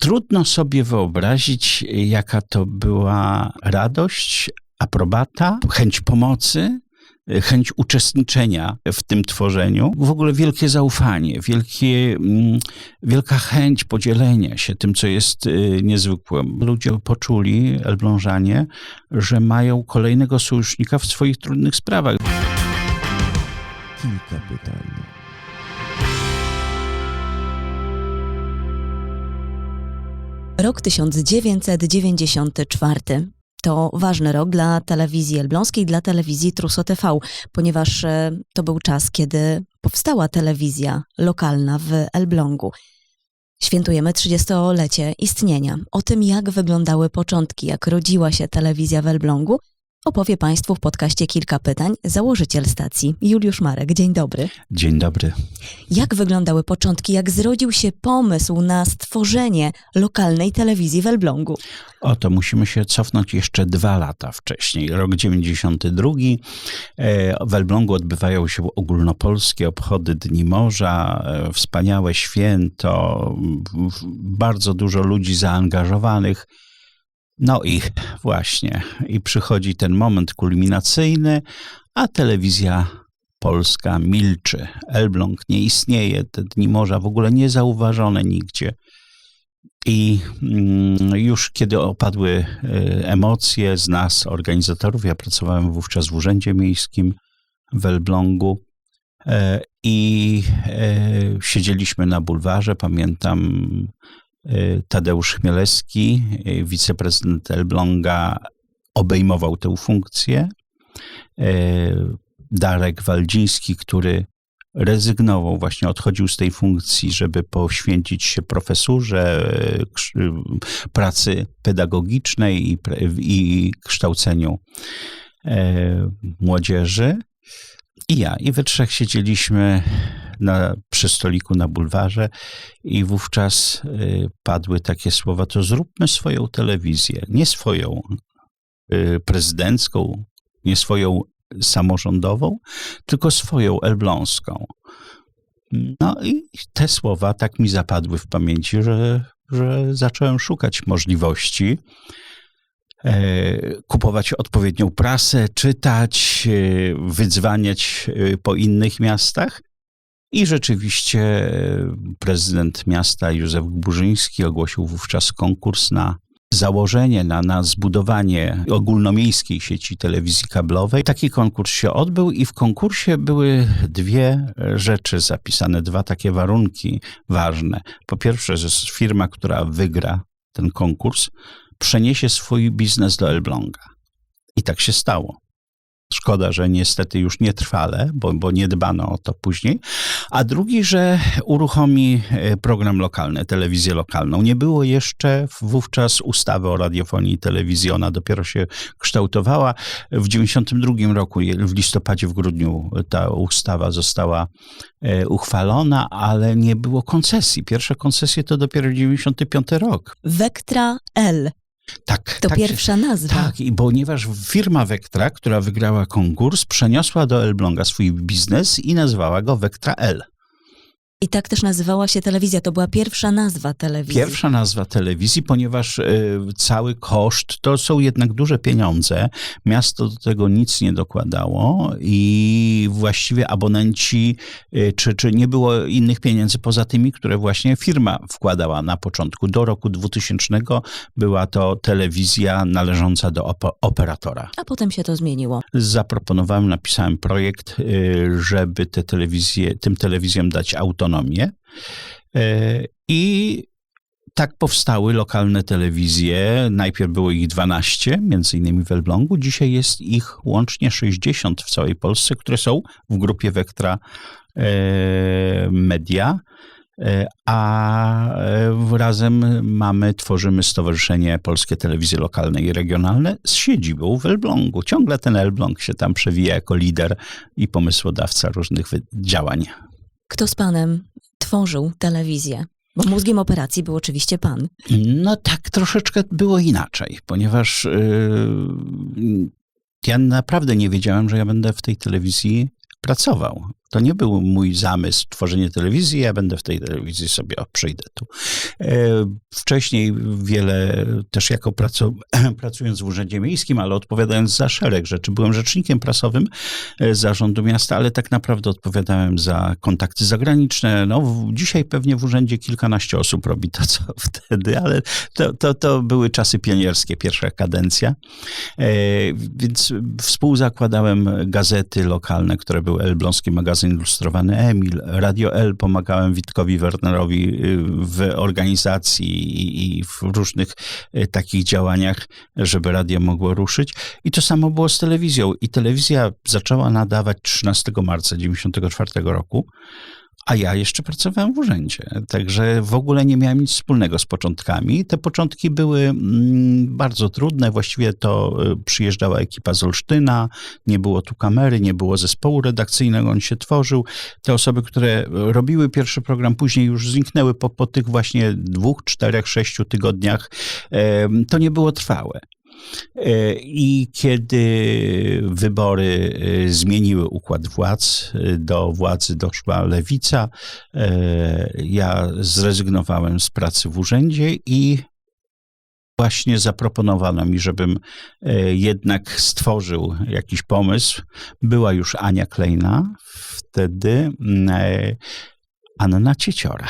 trudno sobie wyobrazić, jaka to była radość, aprobata, chęć pomocy, chęć uczestniczenia w tym tworzeniu, w ogóle wielkie zaufanie, wielkie, mm, wielka chęć podzielenia się tym, co jest y, niezwykłe. Ludzie poczuli, Elblążanie, że mają kolejnego sojusznika w swoich trudnych sprawach. Kilka pytań. Rok 1994. To ważny rok dla telewizji elbląskiej, dla telewizji Truso TV, ponieważ e, to był czas, kiedy powstała telewizja lokalna w Elblągu. Świętujemy 30-lecie istnienia. O tym, jak wyglądały początki, jak rodziła się telewizja w Elblągu, opowie Państwu w podcaście kilka pytań założyciel stacji Juliusz Marek. Dzień dobry. Dzień dobry. Jak wyglądały początki, jak zrodził się pomysł na stworzenie lokalnej telewizji w Elblągu? Oto musimy się cofnąć jeszcze dwa lata wcześniej. Rok 92. E, W Elblągu odbywają się ogólnopolskie obchody Dni Morza, e, wspaniałe święto, bardzo dużo ludzi zaangażowanych. No i właśnie, i przychodzi ten moment kulminacyjny, a telewizja polska milczy. Elbląg nie istnieje, te Dni Morza w ogóle niezauważone nigdzie. I mm, już kiedy opadły e, emocje z nas, organizatorów, ja pracowałem wówczas w Urzędzie Miejskim w Elblągu e, i e, siedzieliśmy na bulwarze. Pamiętam Tadeusz Chmielewski, wiceprezydent Elbląga, obejmował tę funkcję. Darek Waldziński, który rezygnował, właśnie odchodził z tej funkcji, żeby poświęcić się profesurze, pracy pedagogicznej i, i kształceniu e, młodzieży. I ja, i we trzech siedzieliśmy na, przy stoliku na bulwarze i wówczas e, padły takie słowa, to zróbmy swoją telewizję, nie swoją e, prezydencką, nie swoją samorządową, tylko swoją elbląską. No i te słowa tak mi zapadły w pamięci, że, że zacząłem szukać możliwości, e, kupować odpowiednią prasę, czytać, e, wydzwaniać e, po innych miastach. I rzeczywiście e, prezydent miasta Józef Burzyński ogłosił wówczas konkurs na założenie, na, na zbudowanie ogólnomiejskiej sieci telewizji kablowej. Taki konkurs się odbył i w konkursie były dwie rzeczy zapisane, dwa takie warunki ważne. Po pierwsze, że firma, która wygra ten konkurs, przeniesie swój biznes do Elbląga. I tak się stało. Szkoda, że niestety już nie trwale, bo, bo nie dbano o to później. A drugi, że uruchomi e, program lokalny, telewizję lokalną. Nie było jeszcze wówczas ustawy o radiofonii i telewizji. Ona dopiero się kształtowała. W 92 roku, w listopadzie, w grudniu ta ustawa została e, uchwalona, ale nie było koncesji. Pierwsze koncesje to dopiero 95 rok. Vectra L Tak, to tak pierwsza nazwa. tak, i ponieważ firma Vectra, która wygrała konkurs, przeniosła do Elbląga swój biznes i nazwała go Vectra L. I tak też nazywała się telewizja. To była pierwsza nazwa telewizji. Pierwsza nazwa telewizji, ponieważ e, cały koszt to są jednak duże pieniądze. Miasto do tego nic nie dokładało i właściwie abonenci, e, czy, czy nie było innych pieniędzy poza tymi, które właśnie firma wkładała na początku. Do roku 2000 była to telewizja należąca do op- operatora. A potem się to zmieniło. zaproponowałem, napisałem projekt, y, żeby te telewizje, tym telewizjom dać autonomię. Y, I tak powstały lokalne telewizje. Najpierw było ich 12, między innymi w Elblągu. Dzisiaj jest ich łącznie 60 w całej Polsce, które są w grupie Vectra y, Media. Y, A razem mamy, tworzymy Stowarzyszenie Polskie Telewizje Lokalne i Regionalne z siedzibą w Elblągu. Ciągle ten Elbląg się tam przewija jako lider i pomysłodawca różnych działań. Kto z panem tworzył telewizję? Bo mózgiem operacji był oczywiście pan. No tak troszeczkę było inaczej, ponieważ yy, ja naprawdę nie wiedziałem, że ja będę w tej telewizji pracował. To nie był mój zamysł tworzenie telewizji, ja będę w tej telewizji sobie, o, przyjdę tu. E, Wcześniej wiele, też jako pracu, pracując w Urzędzie Miejskim, ale odpowiadając za szereg rzeczy, byłem rzecznikiem prasowym e, zarządu miasta, ale tak naprawdę odpowiadałem za kontakty zagraniczne. No, dzisiaj pewnie w urzędzie kilkanaście osób robi to, co wtedy, ale to, to, to były czasy pionierskie, pierwsza kadencja. E, Więc współzakładałem gazety lokalne, które były Elbląski Magazyn Ilustrowany Emil, Radio L, pomagałem Witkowi Wernerowi y, w organizacji i- i w różnych y, takich działaniach, żeby radio mogło ruszyć. I to samo było z telewizją. I telewizja zaczęła nadawać 13 marca 1994 roku, a ja jeszcze pracowałem w urzędzie. Także w ogóle nie miałem nic wspólnego z początkami. Te początki były mm, bardzo trudne. Właściwie to y, przyjeżdżała ekipa z Olsztyna, nie było tu kamery, nie było zespołu redakcyjnego, on się tworzył. Te osoby, które robiły pierwszy program, później już zniknęły po, po tych właśnie dwóch, czterech, sześciu tygodniach. To nie było trwałe. E, I kiedy wybory e, zmieniły układ władz, e, do władzy doszła lewica, ja zrezygnowałem z pracy w urzędzie i właśnie zaproponowano mi, żebym jednak stworzył jakiś pomysł. Była już Ania Klejna, wtedy Anna Cieciora.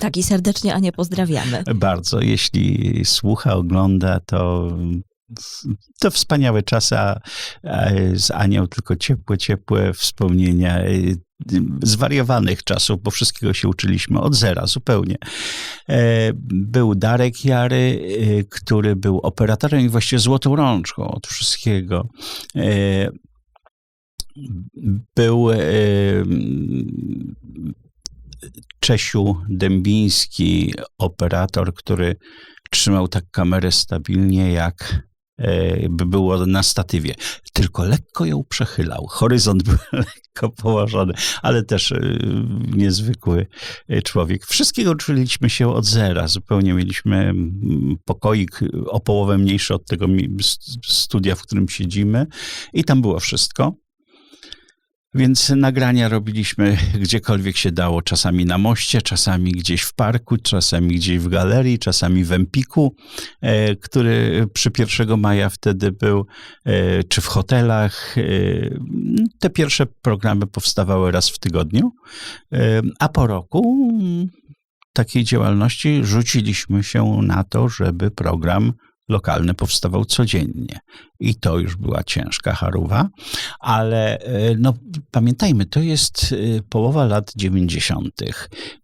Tak i serdecznie Anię pozdrawiamy. Bardzo. Jeśli słucha, ogląda, to, to wspaniałe czasy, a a z Anią tylko ciepłe, ciepłe wspomnienia y, zwariowanych czasów, bo wszystkiego się uczyliśmy od zera zupełnie. E, Był Darek Jary, y, który był operatorem i właściwie złotą rączką od wszystkiego. E, Był e, Czesiu Dębiński, operator, który trzymał tak kamerę stabilnie, jak e, by było na statywie. Tylko lekko ją przechylał. Horyzont był lekko położony, ale też e, niezwykły e, człowiek. Wszystkiego uczyliśmy się od zera. Zupełnie mieliśmy pokoik o połowę mniejszy od tego studia, w którym siedzimy i tam było wszystko. Więc nagrania robiliśmy gdziekolwiek się dało, czasami na moście, czasami gdzieś w parku, czasami gdzieś w galerii, czasami w Empiku, e, który przy 1 maja wtedy był, e, czy w hotelach. E, te pierwsze programy powstawały raz w tygodniu, a po roku takiej działalności rzuciliśmy się na to, żeby program lokalny powstawał codziennie. I to już była ciężka charuwa, ale e, no, pamiętajmy, to jest e, połowa lat 90.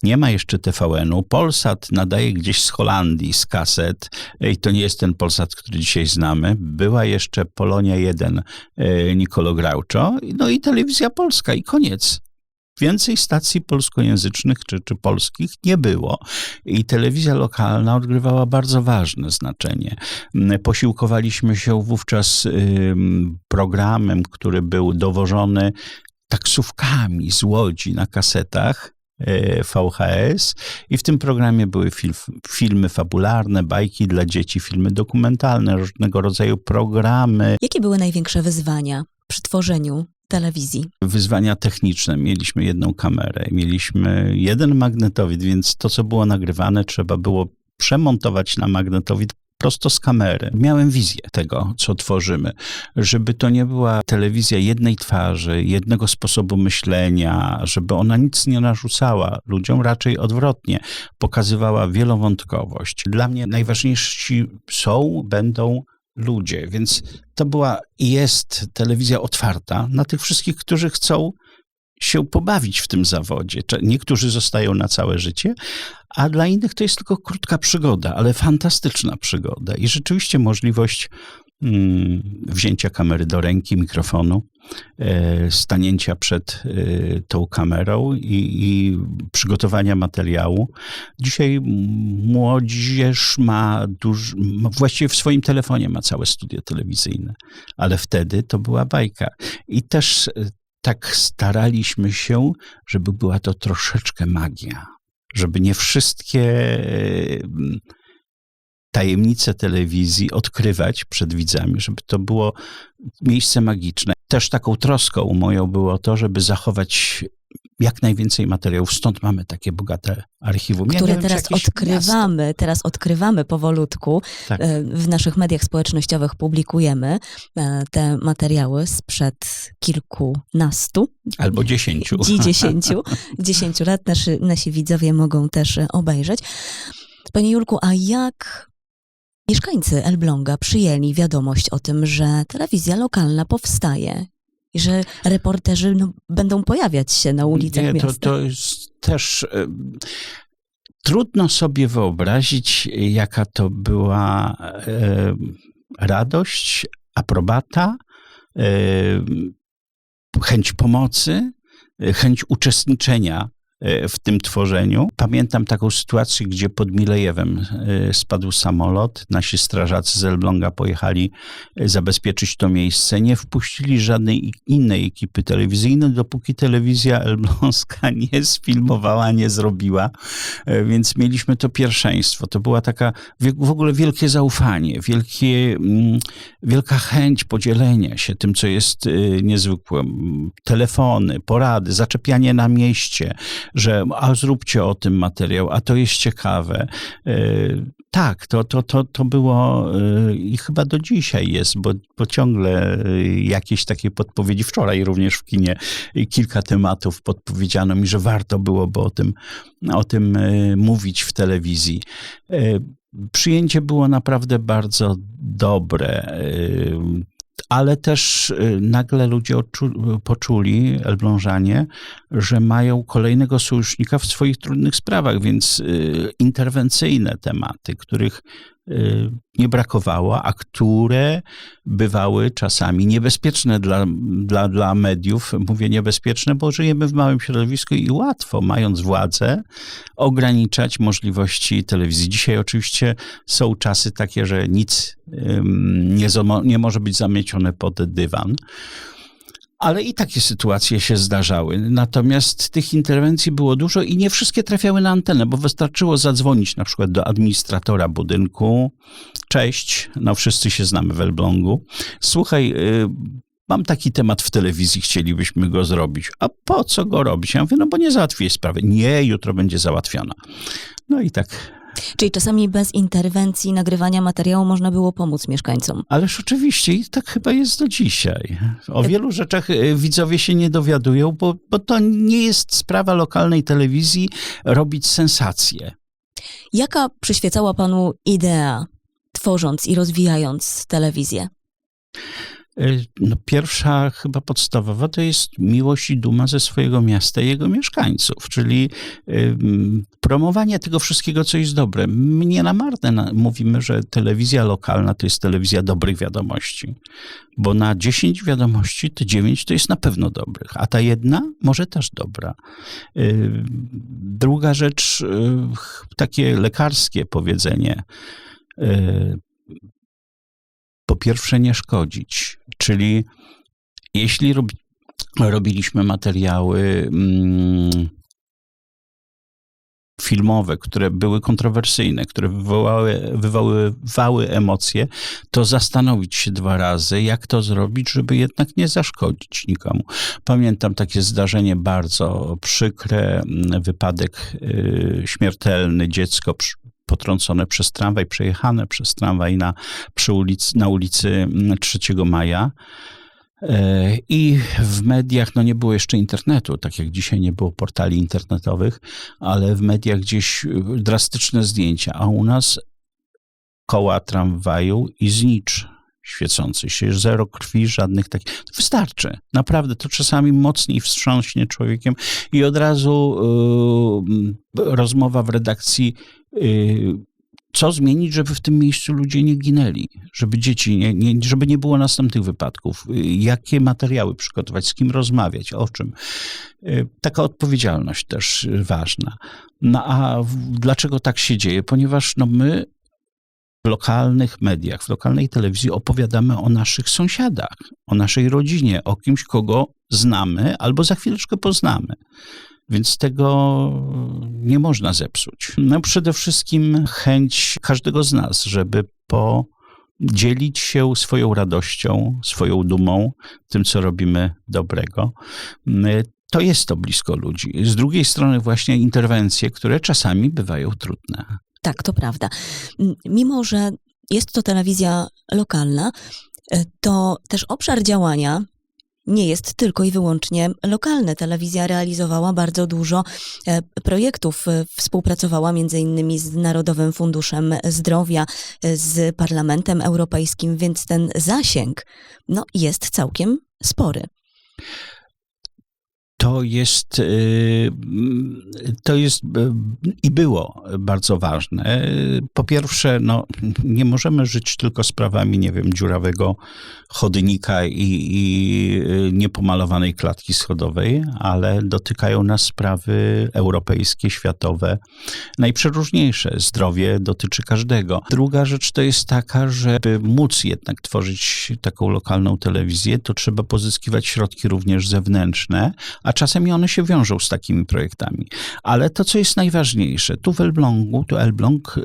Nie ma jeszcze TVN-u. Polsat nadaje gdzieś z Holandii, z kaset e, i to nie jest ten Polsat, który dzisiaj znamy. Była jeszcze Polonia 1 e, Nicolo Grauczo, no i Telewizja Polska i koniec. Więcej stacji polskojęzycznych czy, czy polskich nie było. I telewizja lokalna odgrywała bardzo ważne znaczenie. Posiłkowaliśmy się wówczas programem, który był dowożony taksówkami z Łodzi na kasetach e, VHS i w tym programie były fil, filmy fabularne, bajki dla dzieci, filmy dokumentalne, różnego rodzaju programy, Jakie były największe wyzwania przy tworzeniu telewizji? wyzwania techniczne. Mieliśmy jedną kamerę, mieliśmy jeden magnetowid, więc to, co było nagrywane, trzeba było przemontować na magnetowid prosto z kamery. Miałem wizję tego, co tworzymy, żeby to nie była telewizja jednej twarzy, jednego sposobu myślenia, żeby ona nic nie narzucała ludziom, raczej odwrotnie, pokazywała wielowątkowość. Dla mnie najważniejsi są, będą ludzie, więc to była i jest telewizja otwarta na tych wszystkich, którzy chcą się pobawić w tym zawodzie. Niektórzy zostają na całe życie, a dla innych to jest tylko krótka przygoda, ale fantastyczna przygoda. I rzeczywiście możliwość wzięcia kamery do ręki, mikrofonu, e, stanięcia przed e, tą kamerą i, i przygotowania materiału. Dzisiaj młodzież ma, duż, ma właściwie w swoim telefonie ma całe studio telewizyjne, ale wtedy to była bajka. I też e, tak staraliśmy się, żeby była to troszeczkę magia, żeby nie wszystkie tajemnice telewizji odkrywać przed widzami, żeby to było miejsce magiczne. Też taką troską moją było to, żeby zachować jak najwięcej materiałów. Stąd mamy takie bogate archiwum. Ja które wiem, teraz odkrywamy, teraz odkrywamy powolutku. Tak. E, W naszych mediach społecznościowych publikujemy e, te materiały sprzed kilkunastu, Albo dziesięciu. dzi- dziesięciu, dziesięciu lat. Nasi, nasi widzowie mogą też obejrzeć. Panie Julku, a jak mieszkańcy Elbląga przyjęli wiadomość o tym, że telewizja lokalna powstaje i że reporterzy no, będą pojawiać się na ulicach Nie, to, miasta? to jest też... em, Trudno sobie wyobrazić, jaka to była radość, aprobata, chęć pomocy, chęć uczestniczenia w tym tworzeniu. Pamiętam taką sytuację, gdzie pod Milejewem e, spadł samolot. Nasi strażacy z Elbląga pojechali e, zabezpieczyć to miejsce. Nie wpuścili żadnej innej ekipy telewizyjnej, dopóki telewizja elbląska nie sfilmowała, nie zrobiła. E, Więc mieliśmy to pierwszeństwo. To była taka w ogóle wielkie zaufanie, wielkie, mm, wielka chęć podzielenia się tym, co jest niezwykłe. Telefony, porady, zaczepianie na mieście, że a zróbcie o tym materiał, a to jest ciekawe. Y, Tak, to, to, to, to było y, i chyba do dzisiaj jest, bo, bo ciągle y, jakieś takie podpowiedzi. Wczoraj również w kinie kilka tematów podpowiedziano mi, że warto byłoby o tym, o tym mówić w telewizji. Przyjęcie było naprawdę bardzo dobre, ale też y, nagle ludzie poczuli, Elblążanie, że mają kolejnego sojusznika w swoich trudnych sprawach, więc y, interwencyjne tematy, których nie brakowało, a które bywały czasami niebezpieczne dla, dla, dla mediów. Mówię niebezpieczne, bo żyjemy w małym środowisku i łatwo, mając władzę, ograniczać możliwości telewizji. Dzisiaj oczywiście są czasy takie, że nic nie, nie może być zamiecione pod dywan. Ale i takie sytuacje się zdarzały. Natomiast tych interwencji było dużo i nie wszystkie trafiały na antenę, bo wystarczyło zadzwonić na przykład do administratora budynku. Cześć, no wszyscy się znamy w Elblągu. Słuchaj, y, mam taki temat w telewizji, chcielibyśmy go zrobić. A po co go robić? Ja mówię, no bo nie załatwię sprawy. Nie, jutro będzie załatwiona. No i tak Czyli czasami bez interwencji nagrywania materiału można było pomóc mieszkańcom. Ależ oczywiście i tak chyba jest do dzisiaj. O wielu rzeczach e, widzowie się nie dowiadują, bo, bo to nie jest sprawa lokalnej telewizji robić sensację. Jaka przyświecała panu idea, tworząc i rozwijając telewizję? E, No, pierwsza, chyba podstawowa, to jest miłość i duma ze swojego miasta i jego mieszkańców, czyli ym, promowanie tego wszystkiego, co jest dobre. My nie na marne mówimy, że telewizja lokalna to jest telewizja dobrych wiadomości, bo na 10 wiadomości to 9 to jest na pewno dobrych, a ta jedna może też dobra. Ym, Druga rzecz, y, takie lekarskie powiedzenie, y, po pierwsze nie szkodzić, czyli jeśli rob, robiliśmy materiały mm, filmowe, które były kontrowersyjne, które wywołały, wywoływały emocje, to zastanowić się dwa razy, jak to zrobić, żeby jednak nie zaszkodzić nikomu. Pamiętam takie zdarzenie bardzo przykre, mm, wypadek y, śmiertelny, dziecko przy, potrącone przez tramwaj, przejechane przez tramwaj na, przy ulicy, na ulicy mm, 3 Maja. E, I w mediach, no nie było jeszcze internetu, tak jak dzisiaj nie było portali internetowych, ale w mediach gdzieś y, drastyczne zdjęcia, a u nas koła tramwaju i znicz świecący się, zero krwi, żadnych takich. Wystarczy. Naprawdę, to czasami mocniej wstrząśnie człowiekiem i od razu y, rozmowa w redakcji co zmienić, żeby w tym miejscu ludzie nie ginęli, żeby dzieci, nie, nie, żeby nie było następnych wypadków, y, jakie materiały przygotować, z kim rozmawiać, o czym. Y, Taka odpowiedzialność też y, ważna. No a dlaczego tak się dzieje? Ponieważ no my w lokalnych mediach, w lokalnej telewizji opowiadamy o naszych sąsiadach, o naszej rodzinie, o kimś, kogo znamy albo za chwileczkę poznamy. Więc tego nie można zepsuć. No przede wszystkim chęć każdego z nas, żeby podzielić się swoją radością, swoją dumą, tym, co robimy dobrego. to jest to blisko ludzi. Z drugiej strony właśnie interwencje, które czasami bywają trudne. Tak, to prawda. Mimo, że jest to telewizja lokalna, to też obszar działania nie jest tylko i wyłącznie lokalny. Telewizja realizowała bardzo dużo e, projektów, e, współpracowała między innymi z Narodowym Funduszem Zdrowia, e, z Parlamentem Europejskim, więc ten zasięg no, jest całkiem spory. To jest, y, to jest y, i było bardzo ważne. Po pierwsze, no, nie możemy żyć tylko sprawami, nie wiem, dziurawego chodnika i, i niepomalowanej klatki schodowej, ale dotykają nas sprawy europejskie, światowe, najprzeróżniejsze. Zdrowie dotyczy każdego. Druga rzecz to jest taka, żeby móc jednak tworzyć taką lokalną telewizję, to trzeba pozyskiwać środki również zewnętrzne, a czasami one się wiążą z takimi projektami. Ale to, co jest najważniejsze, tu w Elblągu, Elbląg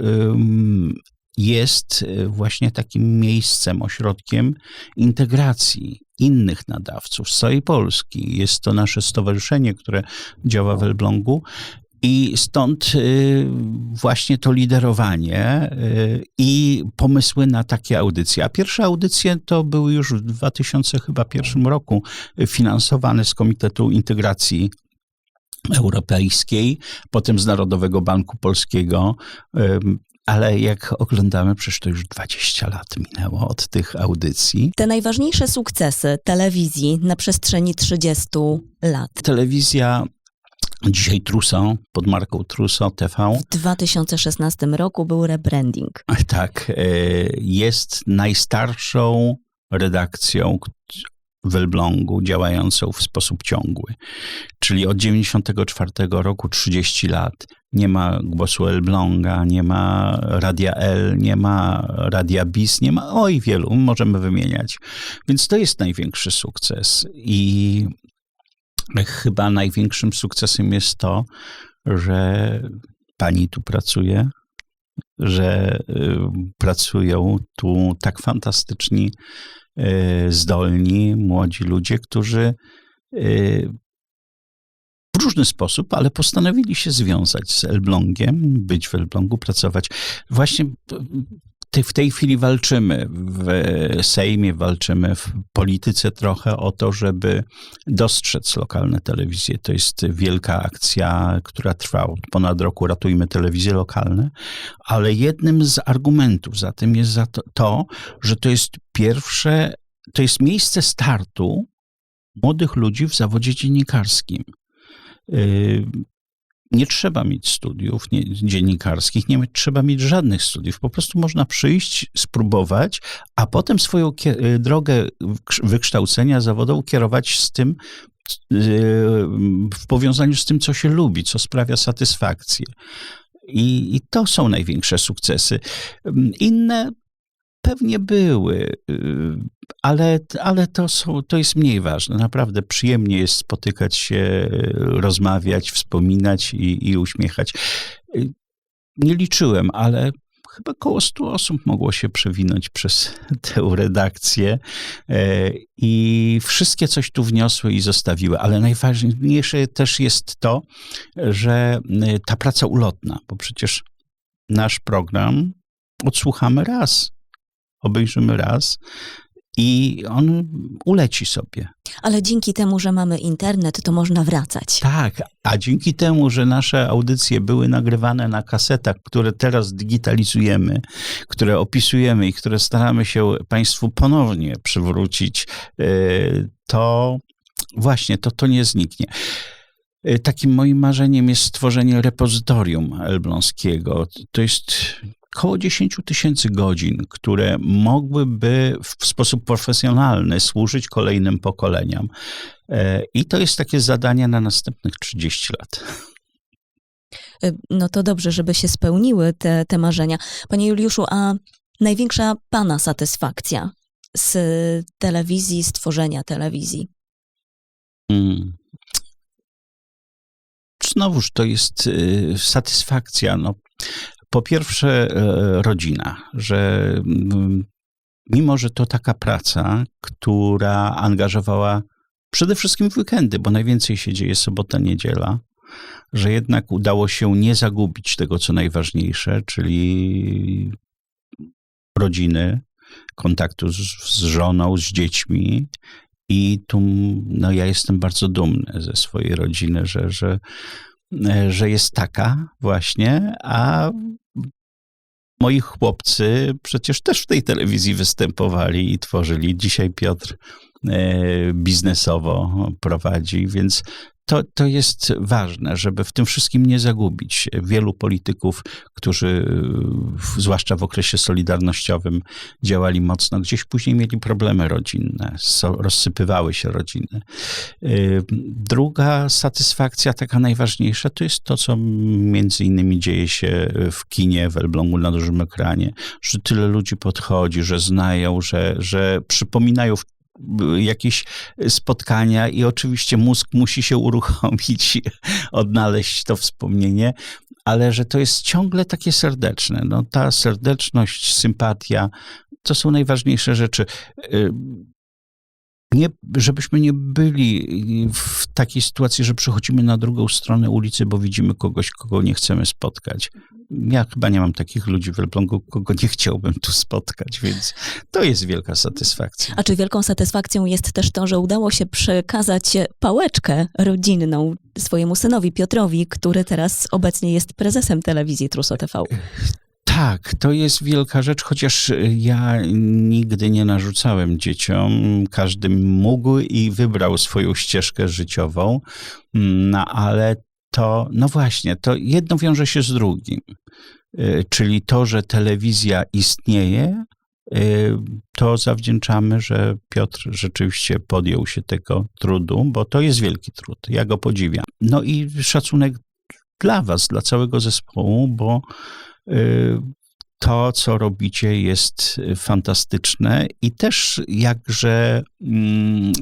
jest y, właśnie takim miejscem, ośrodkiem integracji innych nadawców z całej Polski. Jest to nasze stowarzyszenie, które działa w Elblągu. I stąd y, właśnie to liderowanie y, i pomysły na takie audycje. A pierwsze audycje to były już w 2001 roku finansowane z Komitetu Integracji Europejskiej, potem z Narodowego Banku Polskiego. Ale jak oglądamy, przecież to już 20 lat minęło od tych audycji. Te najważniejsze sukcesy telewizji na przestrzeni 30 lat. Telewizja dzisiaj Truso, pod marką Truso TV, W 2016 roku był rebranding. tak, e, jest najstarszą redakcją w Elblągu działającą w sposób ciągły. Czyli od 94 roku 30 lat. Nie ma głosu Elbląga, nie ma Radia L, nie ma Radia BIS, nie ma, oj wielu, możemy wymieniać. Więc to jest największy sukces i chyba największym sukcesem jest to, że pani tu pracuje, że y, pracują tu tak fantastyczni, y, zdolni, młodzi ludzie, którzy y, w różny sposób, ale postanowili się związać z Elblągiem, być w Elblągu, pracować. Właśnie w tej chwili walczymy w Sejmie, walczymy w polityce trochę o to, żeby dostrzec lokalne telewizje. To jest wielka akcja, która trwa od ponad roku. Ratujmy telewizje lokalne. Ale jednym z argumentów za tym jest za to, to, że to jest pierwsze, to jest miejsce startu młodych ludzi w zawodzie dziennikarskim. Nie trzeba mieć studiów nie, dziennikarskich, nie trzeba mieć żadnych studiów. Po prostu można przyjść, spróbować, a potem swoją y, drogę wykształcenia zawodową kierować z tym, yy, w powiązaniu z tym, co się lubi, co sprawia satysfakcję. I, I to są największe sukcesy. Inne pewnie były, yy, ale, ale to, są, to jest mniej ważne. Naprawdę przyjemnie jest spotykać się, rozmawiać, wspominać i, i uśmiechać. Yy, Nie liczyłem, ale chyba koło 100 osób mogło się przewinąć przez tę redakcję e, i wszystkie coś tu wniosły i zostawiły. Ale najważniejsze też jest to, że y, ta praca ulotna, bo przecież nasz program odsłuchamy raz, obejrzymy raz i on uleci sobie. Ale dzięki temu, że mamy internet, to można wracać. Tak, a dzięki temu, że nasze audycje były nagrywane na kasetach, które teraz digitalizujemy, które opisujemy i które staramy się Państwu ponownie przywrócić, y, to właśnie to, to nie zniknie. Y, Takim moim marzeniem jest stworzenie repozytorium elbląskiego. To jest około 10 tysięcy godzin, które mogłyby w sposób profesjonalny służyć kolejnym pokoleniom. E, I to jest takie zadanie na następnych 30 lat. Y, No to dobrze, żeby się spełniły te, te marzenia. Panie Juliuszu, a największa Pana satysfakcja z telewizji, z tworzenia telewizji? Mm. Znowuż to jest y, satysfakcja. No, po pierwsze, e, rodzina, że mm, mimo, że to taka praca, która angażowała przede wszystkim w weekendy, bo najwięcej się dzieje sobota, niedziela, że jednak udało się nie zagubić tego, co najważniejsze, czyli rodziny, kontaktu z, z żoną, z dziećmi. I tu no, ja jestem bardzo dumny ze swojej rodziny, że, że, że jest taka właśnie, a moi chłopcy przecież też w tej telewizji występowali i tworzyli. Dzisiaj Piotr e, biznesowo prowadzi, więc to, to jest ważne, żeby w tym wszystkim nie zagubić. Wielu polityków, którzy zwłaszcza w okresie solidarnościowym działali mocno, gdzieś później mieli problemy rodzinne, rozsypywały się rodziny. Y, Druga satysfakcja, taka najważniejsza, to jest to, co między innymi dzieje się w kinie, w Elblągu na dużym ekranie, że tyle ludzi podchodzi, że znają, że, że przypominają jakieś spotkania i oczywiście mózg musi się uruchomić, odnaleźć to wspomnienie, ale że to jest ciągle takie serdeczne. No, ta serdeczność, sympatia, to są najważniejsze rzeczy. Nie, żebyśmy nie byli w takiej sytuacji, że przechodzimy na drugą stronę ulicy, bo widzimy kogoś, kogo nie chcemy spotkać. Ja chyba nie mam takich ludzi w Elblągu, kogo nie chciałbym tu spotkać, więc to jest wielka satysfakcja. A czy wielką satysfakcją jest też to, że udało się przekazać pałeczkę rodzinną swojemu synowi Piotrowi, który teraz obecnie jest prezesem telewizji Truso TV? Tak, to jest wielka rzecz, chociaż ja nigdy nie narzucałem dzieciom. Każdy mógł i wybrał swoją ścieżkę życiową, no ale to, no właśnie, to jedno wiąże się z drugim. Y, Czyli to, że telewizja istnieje, y, to zawdzięczamy, że Piotr rzeczywiście podjął się tego trudu, bo to jest wielki trud. Ja go podziwiam. No i szacunek dla Was, dla całego zespołu, bo y, to, co robicie, jest fantastyczne i też jakże mm,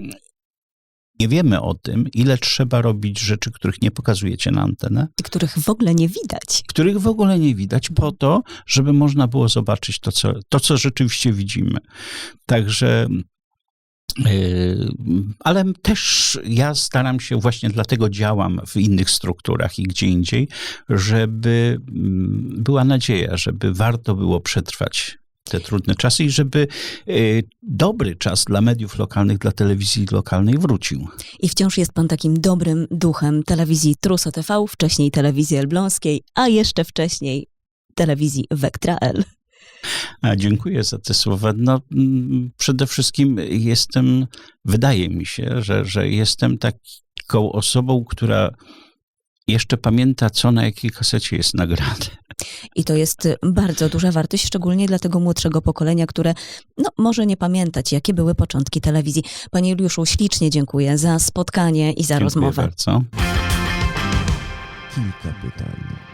nie wiemy o tym, ile trzeba robić rzeczy, których nie pokazujecie na antenę, Których w ogóle nie widać. których w ogóle nie widać, po to, żeby można było zobaczyć to, co, to, co rzeczywiście widzimy. Także. Yy, ale też ja staram się, właśnie dlatego działam w innych strukturach i gdzie indziej, żeby mm, była nadzieja, żeby warto było przetrwać te trudne czasy i żeby yy, dobry czas dla mediów lokalnych, dla telewizji lokalnej wrócił. I wciąż jest pan takim dobrym duchem telewizji Truso TV, wcześniej telewizji elbląskiej, a jeszcze wcześniej telewizji Vectra L. A, dziękuję za te słowa. No, mm, przede wszystkim jestem, wydaje mi się, że, że jestem taką osobą, która jeszcze pamięta, co na jakiej kasecie jest nagrane. I to jest bardzo duża wartość, szczególnie dla tego młodszego pokolenia, które no, może nie pamiętać, jakie były początki telewizji. Panie Juliuszu, ślicznie dziękuję za spotkanie i za Dziękuję rozmowę. bardzo. Kilka pytań.